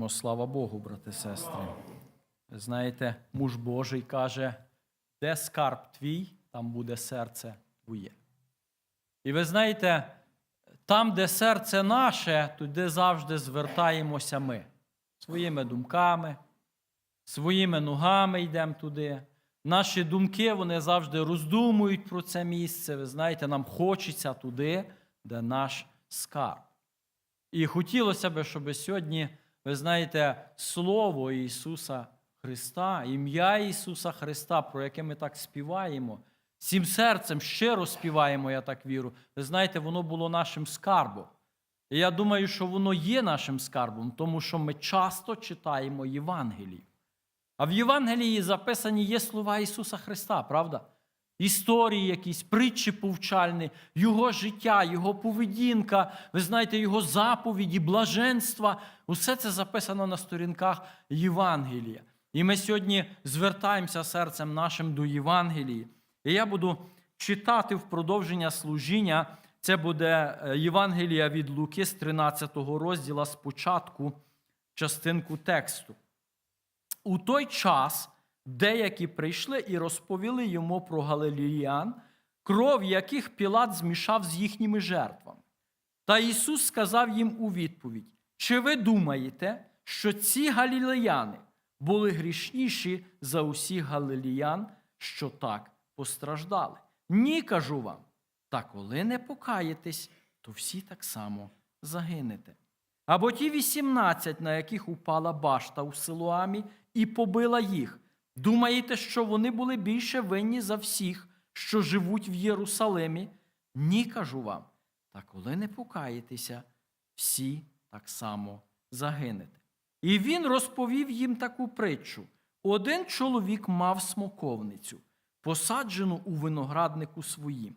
Ну, Слава Богу, брати сестри. Знаєте, муж Божий каже, де скарб твій, там буде серце твоє. І ви знаєте, там, де серце наше, туди завжди звертаємося ми. Своїми думками, своїми ногами йдемо туди. Наші думки вони завжди роздумують про це місце. Ви знаєте, нам хочеться туди, де наш скарб. І хотілося б, щоб сьогодні, ви знаєте, Слово Ісуса Христа, ім'я Ісуса Христа, про яке ми так співаємо, всім серцем щиро співаємо, я так вірю. Ви знаєте, воно було нашим скарбом. І я думаю, що воно є нашим скарбом, тому що ми часто читаємо Євангелію. А в Євангелії записані є слова Ісуса Христа, правда? Історії якісь, притчі повчальні, Його життя, Його поведінка, ви знаєте, Його заповіді, блаженства. Усе це записано на сторінках Євангелія. І ми сьогодні звертаємося серцем нашим до Євангелії. І я буду читати в продовження служіння. Це буде е, Євангелія від Луки з 13 розділа спочатку частинку тексту. У той час деякі прийшли і розповіли йому про галиліян, кров яких Пілат змішав з їхніми жертвами. Та Ісус сказав їм у відповідь: Чи ви думаєте, що ці галілеяни були грішніші за усіх галиліян, що так постраждали? Ні, кажу вам. Та коли не покаєтесь, то всі так само загинете. Або ті 18, на яких упала башта у Силуамі і побила їх. Думаєте, що вони були більше винні за всіх, що живуть в Єрусалимі? Ні, кажу вам. Та коли не покаєтеся, всі так само загинете. І він розповів їм таку притчу: один чоловік мав смоковницю, посаджену у винограднику своїм.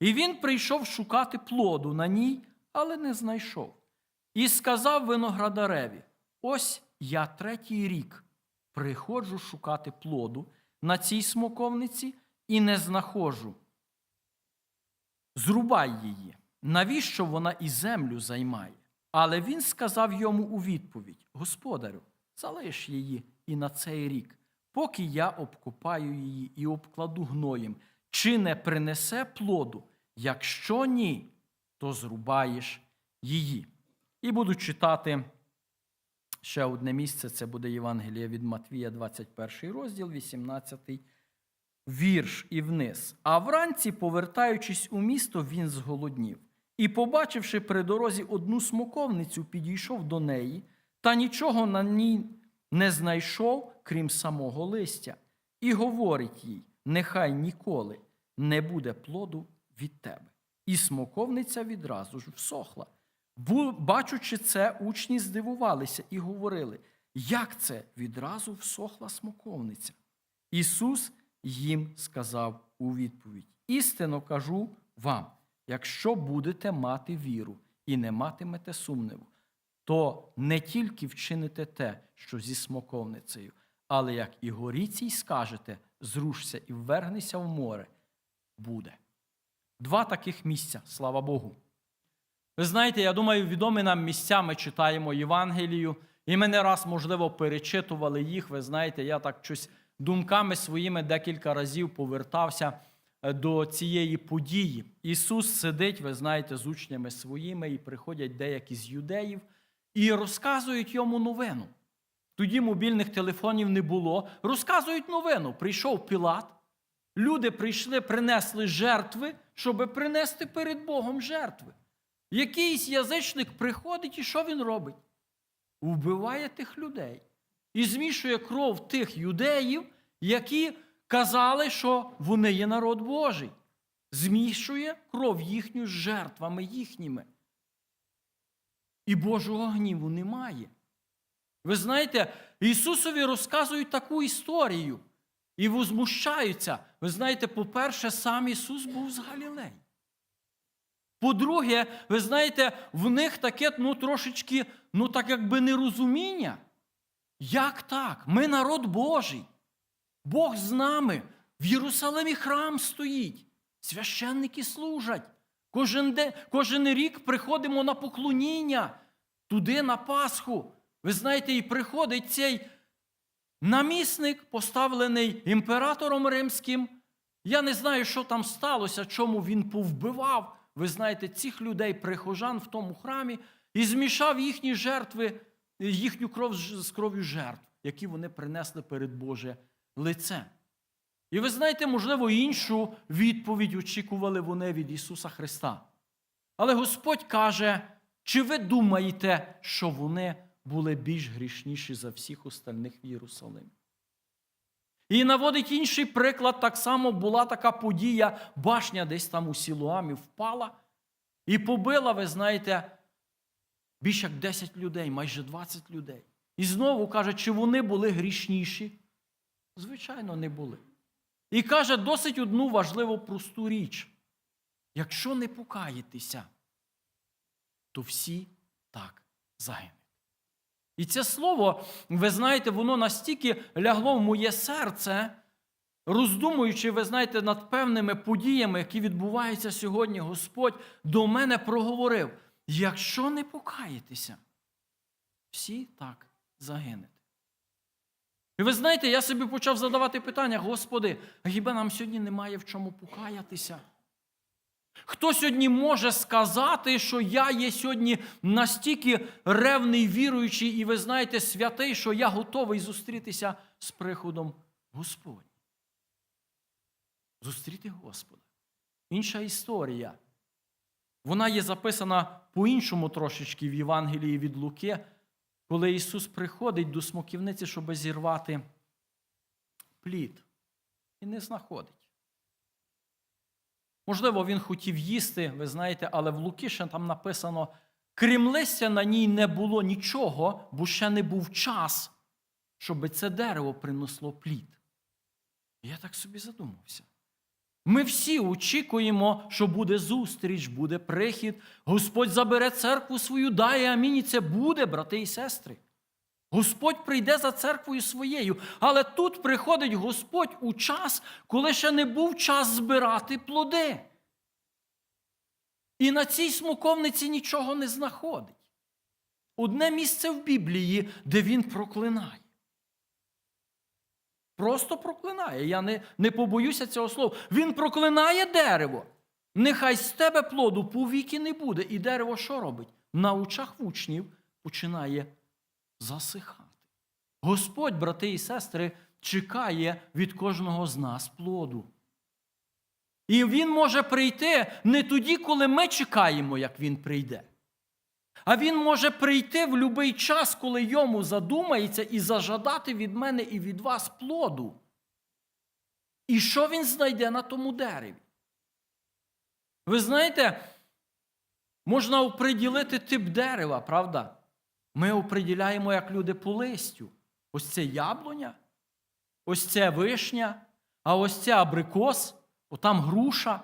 І він прийшов шукати плоду на ній, але не знайшов. І сказав виноградареві: Ось я третій рік приходжу шукати плоду на цій смоковниці і не знаходжу. Зрубай її. Навіщо вона і землю займає? Але він сказав йому у відповідь: Господарю, залиш її і на цей рік, поки я обкопаю її і обкладу гноєм, чи не принесе плоду? Якщо ні, то зрубаєш її. І буду читати ще одне місце. Це буде Євангелія від Матвія, 21 розділ, 18 вірш і вниз. А вранці, повертаючись у місто, він зголоднів. І, побачивши при дорозі одну смоковницю, підійшов до неї, та нічого на ній не знайшов, крім самого листя, і говорить їй: нехай ніколи не буде плоду від тебе. І смоковниця відразу ж всохла. Бачучи це, учні здивувалися і говорили, як це відразу всохла смоковниця. Ісус їм сказав у відповідь: Істинно кажу вам, якщо будете мати віру і не матимете сумніву, то не тільки вчините те, що зі смоковницею, але як і горіцій скажете, зрушся і ввергнися в море, буде. Два таких місця, слава Богу. Ви знаєте, я думаю, відомі нам місця ми читаємо Євангелію, і ми не раз, можливо, перечитували їх. Ви знаєте, я так щось думками своїми декілька разів повертався е, до цієї події. Ісус сидить, ви знаєте, з учнями своїми, і приходять деякі з юдеїв і розказують йому новину. Тоді мобільних телефонів не було. Розказують новину. Прийшов Пілат. Люди прийшли, принесли жертви, щоб принести перед Богом жертви. Якийсь язичник приходить і що він робить? Вбиває тих людей і змішує кров тих юдеїв, які казали, що вони є народ Божий. Змішує кров їхню з жертвами їхніми. І Божого гніву немає. Ви знаєте, Ісусові розказують таку історію і возмущаються. Ви знаєте, по-перше, сам Ісус був з Галілей. По-друге, ви знаєте, в них таке ну, трошечки, ну так якби нерозуміння. Як так? Ми народ Божий. Бог з нами. В Єрусалимі храм стоїть. Священники служать. Кожен, день, кожен рік приходимо на поклоніння туди на Пасху. ви знаєте, і приходить цей намісник, поставлений імператором римським. Я не знаю, що там сталося, чому він повбивав. Ви знаєте, цих людей, прихожан в тому храмі, і змішав їхні жертви, їхню кров з кров'ю жертв, які вони принесли перед Боже лице. І ви знаєте, можливо, іншу відповідь очікували вони від Ісуса Христа. Але Господь каже, чи ви думаєте, що вони були більш грішніші за всіх остальних в Єрусалимі? І наводить інший приклад, так само була така подія, башня десь там у Сілуамі впала і побила, ви знаєте, більш як 10 людей, майже 20 людей. І знову каже, чи вони були грішніші? Звичайно, не були. І каже досить одну важливу просту річ. Якщо не покаєтеся, то всі так загинуть. І це слово, ви знаєте, воно настільки лягло в моє серце, роздумуючи, ви знаєте, над певними подіями, які відбуваються сьогодні, Господь до мене проговорив: якщо не покаєтеся, всі так загинете. І ви знаєте, я собі почав задавати питання: Господи, а хіба нам сьогодні немає в чому покаятися? Хто сьогодні може сказати, що я є сьогодні настільки ревний віруючий, і ви знаєте, святий, що я готовий зустрітися з приходом Господнім? Зустріти Господа. Інша історія. Вона є записана по-іншому трошечки в Євангелії від Луки, коли Ісус приходить до смоківниці, щоб зірвати плід, і не знаходить. Можливо, він хотів їсти, ви знаєте, але в ще там написано: крім листя на ній не було нічого, бо ще не був час, щоб це дерево принесло плід. Я так собі задумався. Ми всі очікуємо, що буде зустріч, буде прихід. Господь забере церкву свою, дає амінь. І це буде, брати і сестри. Господь прийде за церквою своєю. Але тут приходить Господь у час, коли ще не був час збирати плоди. І на цій смоковниці нічого не знаходить. Одне місце в Біблії, де він проклинає. Просто проклинає. Я не, не побоюся цього слова. Він проклинає дерево. Нехай з тебе плоду повіки не буде. І дерево що робить? На очах учнів починає засихати. Господь, брати і сестри, чекає від кожного з нас плоду. І Він може прийти не тоді, коли ми чекаємо, як Він прийде. А Він може прийти в будь-який час, коли йому задумається, і зажадати від мене і від вас плоду. І що він знайде на тому дереві? Ви знаєте, можна оприділити тип дерева, правда? Ми оприділяємо, як люди по листю. Ось це яблуня, ось це вишня, а ось це абрикос, отам груша.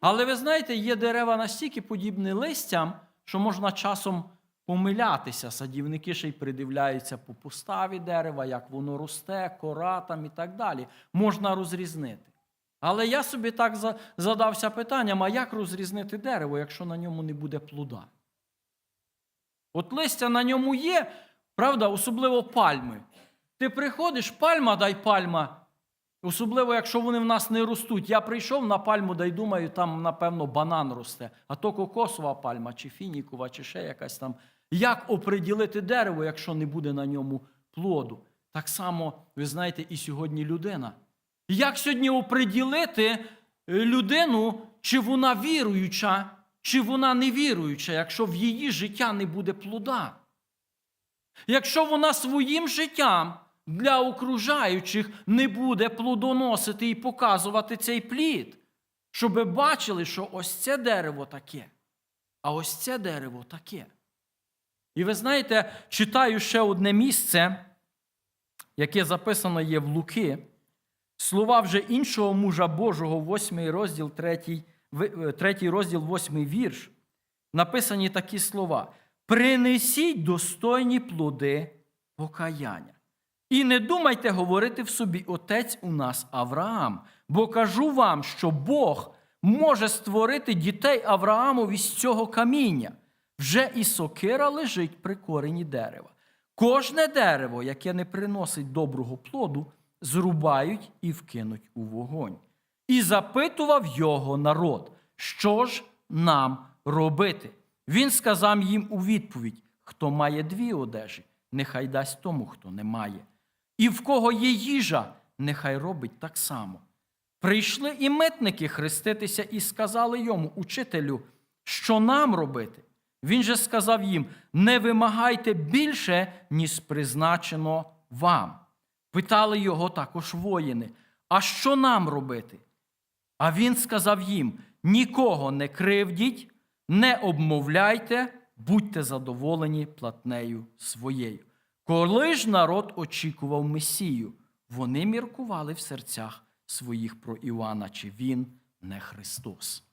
Але ви знаєте, є дерева настільки подібні листям, що можна часом помилятися. Садівники ще й придивляються по поставі дерева, як воно росте, кора там і так далі. Можна розрізнити. Але я собі так задався питанням: а як розрізнити дерево, якщо на ньому не буде плода? От листя на ньому є, правда, особливо пальми. Ти приходиш, пальма дай пальма. Особливо, якщо вони в нас не ростуть. Я прийшов на пальму, да й думаю, там, напевно, банан росте, а то кокосова пальма, чи фінікова, чи ще якась там. Як оприділити дерево, якщо не буде на ньому плоду? Так само, ви знаєте, і сьогодні людина. Як сьогодні оприділити е, людину, чи вона віруюча, чи вона невіруюча, якщо в її життя не буде плода? Якщо вона своїм життям для окружаючих не буде плодоносити і показувати цей плід, щоб бачили, що ось це дерево таке, а ось це дерево таке. І ви знаєте, читаю ще одне місце, яке записано є в Луки, слова вже іншого мужа Божого, 8 розділ, 3, 3 розділ, 8 вірш, написані такі слова: Принесіть достойні плоди покаяння. І не думайте говорити в собі, отець у нас Авраам, бо кажу вам, що Бог може створити дітей Авраамові з цього каміння. Вже і сокира лежить при корені дерева. Кожне дерево, яке не приносить доброго плоду, зрубають і вкинуть у вогонь. І запитував його народ, що ж нам робити. Він сказав їм у відповідь: хто має дві одежі, нехай дасть тому, хто не має. І в кого є їжа, нехай робить так само. Прийшли і митники хреститися і сказали йому, учителю, що нам робити? Він же сказав їм: не вимагайте більше, ніж призначено вам. Питали його також воїни, а що нам робити? А він сказав їм: нікого не кривдіть, не обмовляйте, будьте задоволені платнею своєю. Коли ж народ очікував Месію, вони міркували в серцях своїх про Іоанна, чи він не Христос.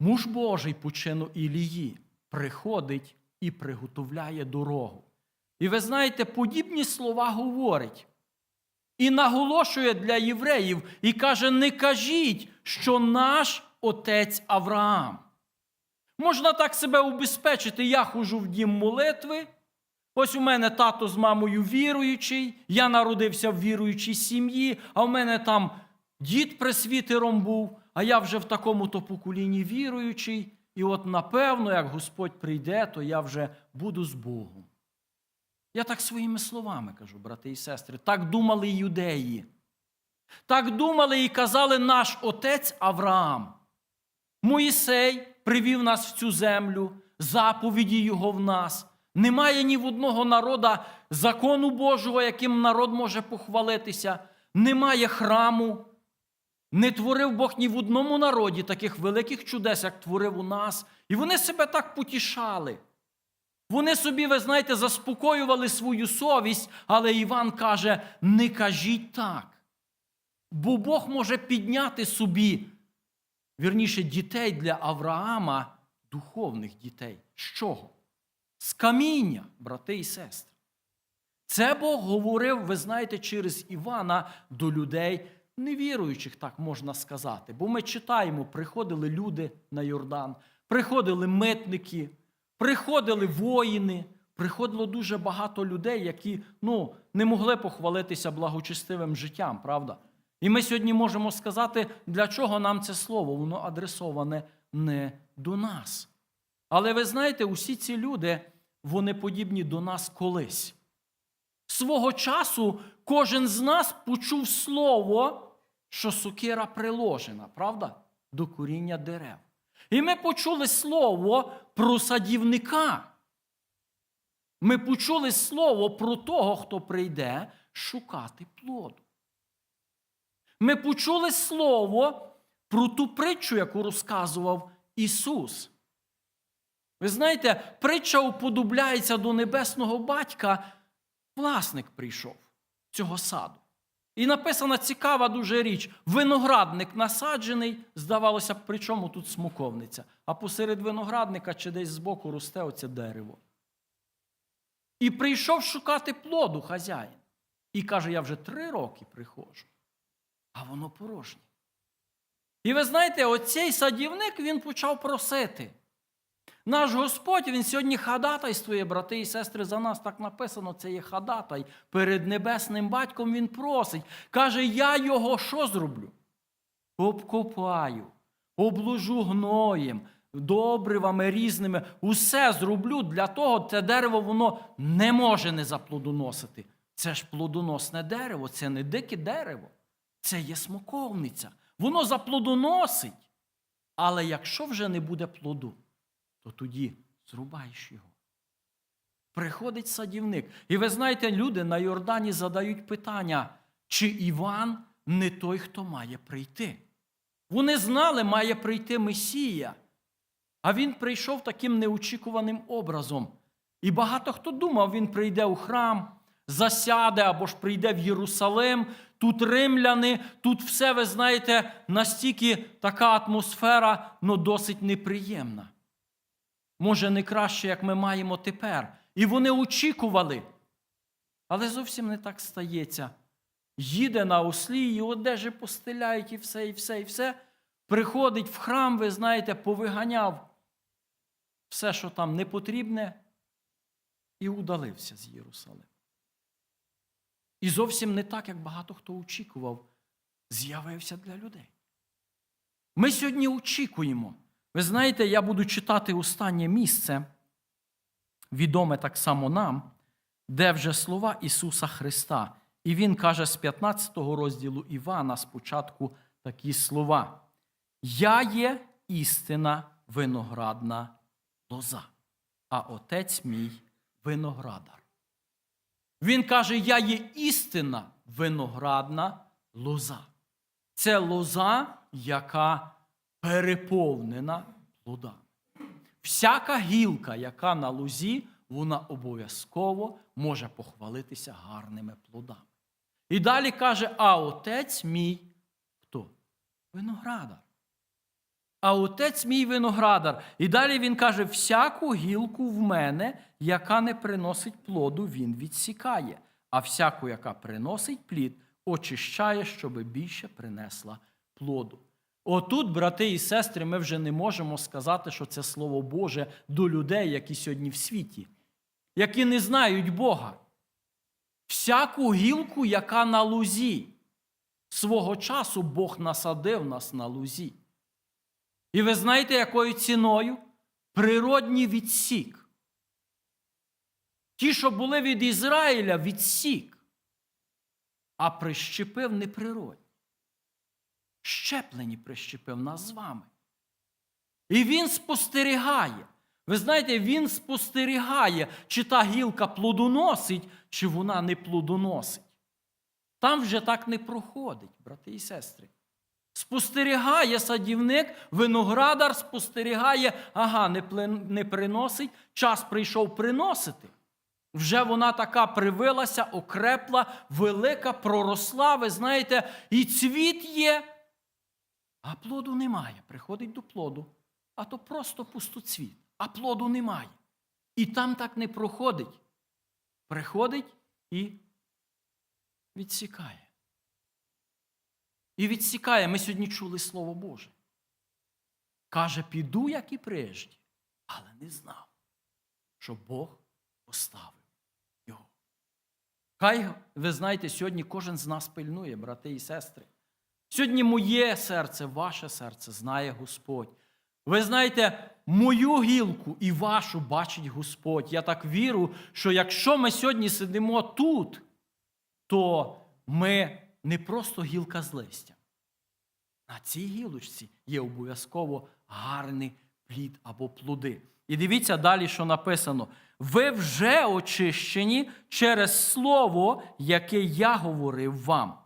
Муж Божий по чину Ілії приходить і приготовляє дорогу. І ви знаєте, подібні слова говорить. І наголошує для євреїв і каже: не кажіть, що наш отець Авраам. Можна так себе убезпечити. Я хожу в дім молитви. Ось у мене тато з мамою віруючий, я народився в віруючій сім'ї, а в мене там дід пресвітером був, а я вже в такому-то поколінні віруючий. І от напевно, як Господь прийде, то я вже буду з Богом. Я так своїми словами кажу, брати і сестри, так думали юдеї. Так думали і казали наш отець Авраам. Моїсей привів нас в цю землю, заповіді його в нас. Немає ні в одного народа закону Божого, яким народ може похвалитися. Немає храму. Не творив Бог ні в одному народі таких великих чудес, як творив у нас. І вони себе так потішали. Вони собі, ви знаєте, заспокоювали свою совість, але Іван каже: не кажіть так. Бо Бог може підняти собі, вірніше, дітей для Авраама, духовних дітей. З чого? З каміння, брати і сестри. Це Бог говорив, ви знаєте, через Івана до людей невіруючих, так можна сказати. Бо ми читаємо, приходили люди на Йордан, приходили митники, приходили воїни, приходило дуже багато людей, які ну, не могли похвалитися благочестивим життям, правда? І ми сьогодні можемо сказати, для чого нам це слово, воно адресоване не до нас. Але ви знаєте, усі ці люди, вони подібні до нас колись. Свого часу кожен з нас почув слово, що сокира приложена, правда? До коріння дерев. І ми почули слово про садівника. Ми почули слово про того, хто прийде шукати плоду. Ми почули слово про ту притчу, яку розказував Ісус. Ви знаєте, притча уподобляється до небесного батька. Власник прийшов цього саду. І написана цікава дуже річ: виноградник насаджений, здавалося б, при чому тут смоковниця, а посеред виноградника чи десь збоку росте оце дерево. І прийшов шукати плоду хазяїн. І каже: я вже три роки приходжу, а воно порожнє. І ви знаєте, оцей садівник він почав просити. Наш Господь, Він сьогодні ходатайствує, брати і сестри, за нас так написано, це є ходатай. Перед небесним батьком Він просить. Каже, я його що зроблю? Обкопаю, обложу гноєм, добривами різними. Усе зроблю для того, це дерево воно не може не заплодоносити. Це ж плодоносне дерево, це не дике дерево, це є смоковниця. Воно заплодоносить. Але якщо вже не буде плоду, то тоді зрубаєш його. Приходить садівник. І ви знаєте, люди на Йордані задають питання, чи Іван не той, хто має прийти. Вони знали, має прийти Месія. А він прийшов таким неочікуваним образом. І багато хто думав, він прийде у храм, засяде або ж прийде в Єрусалим, тут римляни, тут все, ви знаєте, настільки така атмосфера, ну досить неприємна. Може, не краще, як ми маємо тепер. І вони очікували. Але зовсім не так стається. Їде на ослі, і одежі постеляють, і все, і все, і все. Приходить в храм, ви знаєте, повиганяв все, що там не потрібне. і удалився з Єрусалиму. І зовсім не так, як багато хто очікував, з'явився для людей. Ми сьогодні очікуємо. Ви знаєте, я буду читати останнє місце, відоме так само нам, де вже слова Ісуса Христа. І Він каже з 15 розділу Івана спочатку такі слова: Я є істина виноградна лоза, а отець мій виноградар. Він каже: Я є істина виноградна лоза. Це лоза, яка переповнена плодами. Всяка гілка, яка на лозі, вона обов'язково може похвалитися гарними плодами. І далі каже: а отець мій хто? Виноградар. А отець мій виноградар. І далі він каже: всяку гілку в мене, яка не приносить плоду, він відсікає, а всяку, яка приносить плід, очищає, щоби більше принесла плоду. Отут, брати і сестри, ми вже не можемо сказати, що це Слово Боже до людей, які сьогодні в світі, які не знають Бога. Всяку гілку, яка на лузі. Свого часу Бог насадив нас на лузі. І ви знаєте, якою ціною? Природній відсік. Ті, що були від Ізраїля, відсік, а прищепив неприродні. Щеплені прищепив нас з вами. І він спостерігає. Ви знаєте, він спостерігає, чи та гілка плодоносить, чи вона не плодоносить. Там вже так не проходить, брати і сестри. Спостерігає садівник, виноградар спостерігає, ага, не, не приносить, час прийшов приносити. Вже вона така привилася, окрепла, велика, проросла, ви знаєте, і цвіт є, а плоду немає. Приходить до плоду, а то просто пустоцвіт, а плоду немає. І там так не проходить. Приходить і відсікає. І відсікає. Ми сьогодні чули Слово Боже. Каже, піду, як і прежде, але не знав, що Бог поставив його. Хай, ви знаєте, сьогодні кожен з нас пильнує, брати і сестри. Сьогодні моє серце, ваше серце знає Господь. Ви знаєте, мою гілку і вашу бачить Господь. Я так вірю, що якщо ми сьогодні сидимо тут, то ми не просто гілка з листя. На цій гілочці є обов'язково гарний плід або плоди. І дивіться далі, що написано: ви вже очищені через слово, яке я говорив вам.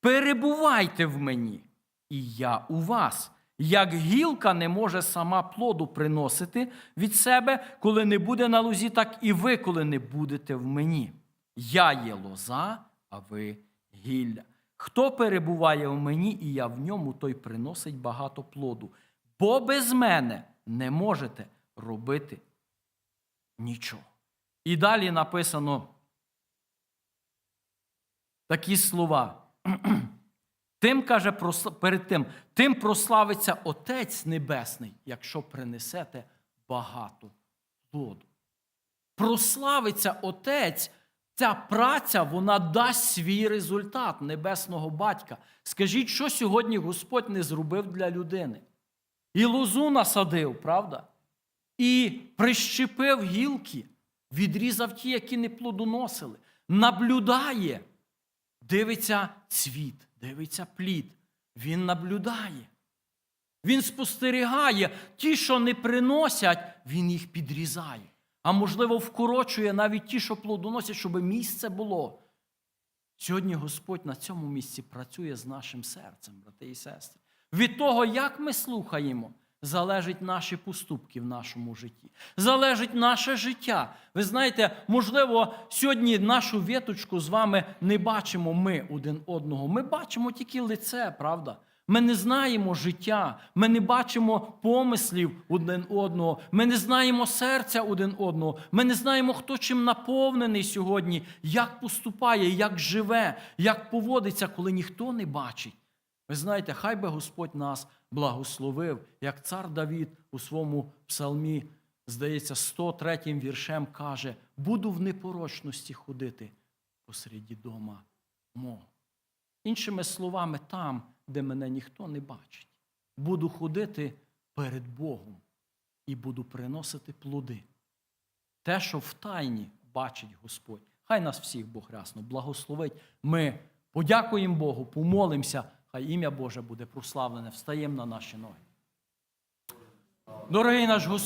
Перебувайте в мені, і я у вас. Як гілка не може сама плоду приносити від себе, коли не буде на лозі, так і ви, коли не будете в мені. Я є лоза, а ви гілля. Хто перебуває в мені, і я в ньому, той приносить багато плоду. Бо без мене не можете робити нічого. І далі написано такі слова. Тим каже перед тим, тим прославиться Отець Небесний, якщо принесете багато плоду. Прославиться Отець, ця праця вона дасть свій результат небесного батька. Скажіть, що сьогодні Господь не зробив для людини? І лозу насадив, правда? І прищепив гілки, відрізав ті, які не плодоносили, наблюдає, дивиться цвіт, дивиться плід. Він наблюдає. Він спостерігає, ті, що не приносять, він їх підрізає. А можливо, вкорочує навіть ті, що плодоносять, щоб місце було. Сьогодні Господь на цьому місці працює з нашим серцем, брати і сестри. Від того, як ми слухаємо, залежить наші поступки в нашому житті, залежить наше життя. Ви знаєте, можливо, сьогодні нашу віточку з вами не бачимо ми один одного. Ми бачимо тільки лице, правда? Ми не знаємо життя, ми не бачимо помислів один одного, ми не знаємо серця один одного, ми не знаємо, хто чим наповнений сьогодні, як поступає, як живе, як поводиться, коли ніхто не бачить. Ви знаєте, хай би Господь нас благословив, як цар Давід у своєму псалмі здається, 103 віршем каже: буду в непорочності ходити посереді дома мого. Іншими словами, там, де мене ніхто не бачить, буду ходити перед Богом і буду приносити плоди. Те, що в тайні бачить Господь. Хай нас всіх Бог рясно благословить. Ми подякуємо Богу, помолимося, хай ім'я Боже буде прославлене. Встаємо на наші ноги. Дорогий наш Господь.